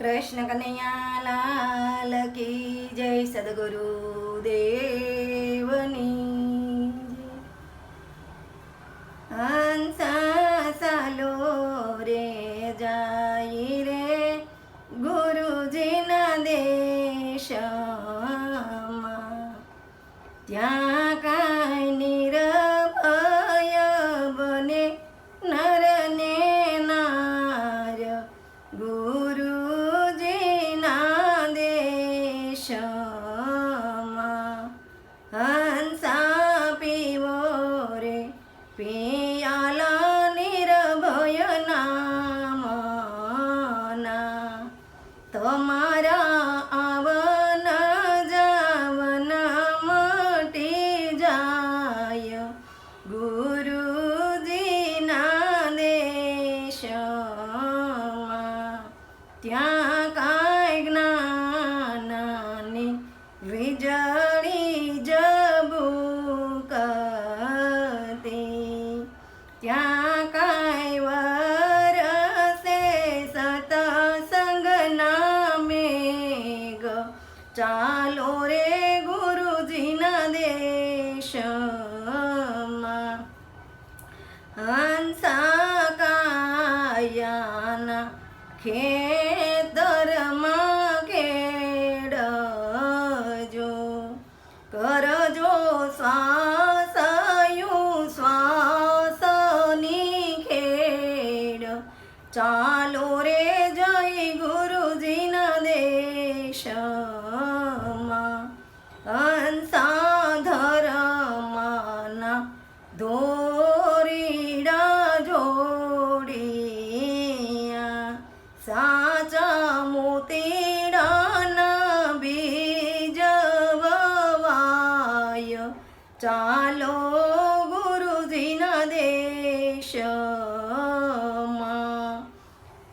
કૃષ્ણ કનૈયા લાલ કી જય સદગુરુ દેવની ચાલો રે ગુરુજીના દેશમાં. હંસા કાયાના ખેતરમાં કેડજો કરજો શ્વાસયું શ્વાસની ખેડ. ચાલો ચાલો ગુરુજીના દેશમાં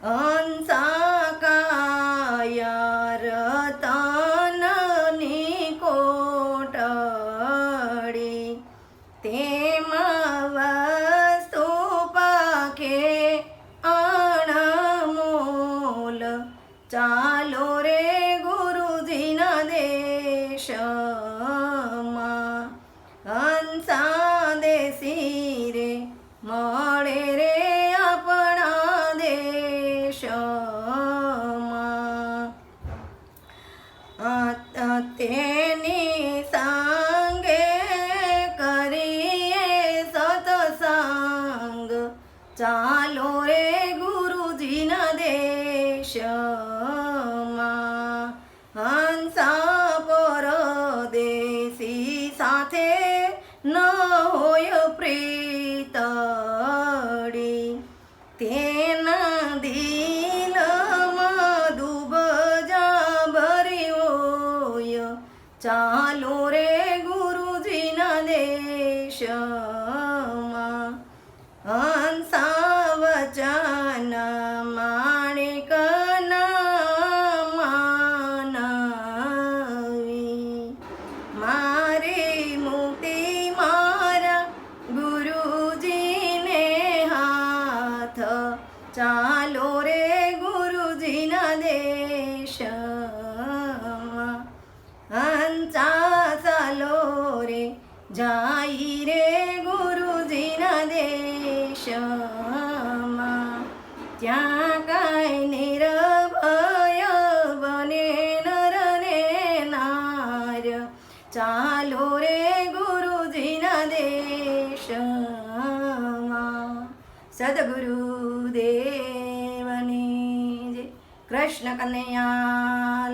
હંસા કાયા રતનની કોટડી તેમાં વસ્તુ પાકે અણમોલ ચાલો રે ગુરુજીના દેશમાં તેની સંગે કરીએ સતસંગ ચાલો ગુરુજીના દેશમાં હંસા પરદેશી સાથે ન હોય પ્રીતડી દેશમાં હંસા વચન માણિકના માનવી. મારે મુક્તિ મારા ગુરુજીને હાથ ચાલો ત્યાં કાંઈ નિર્ભય બને નર ને નાર. ચાલો રે ગુરુજીના દેશમાં. સદગુરુ દેવની જય. કૃષ્ણ કનૈયા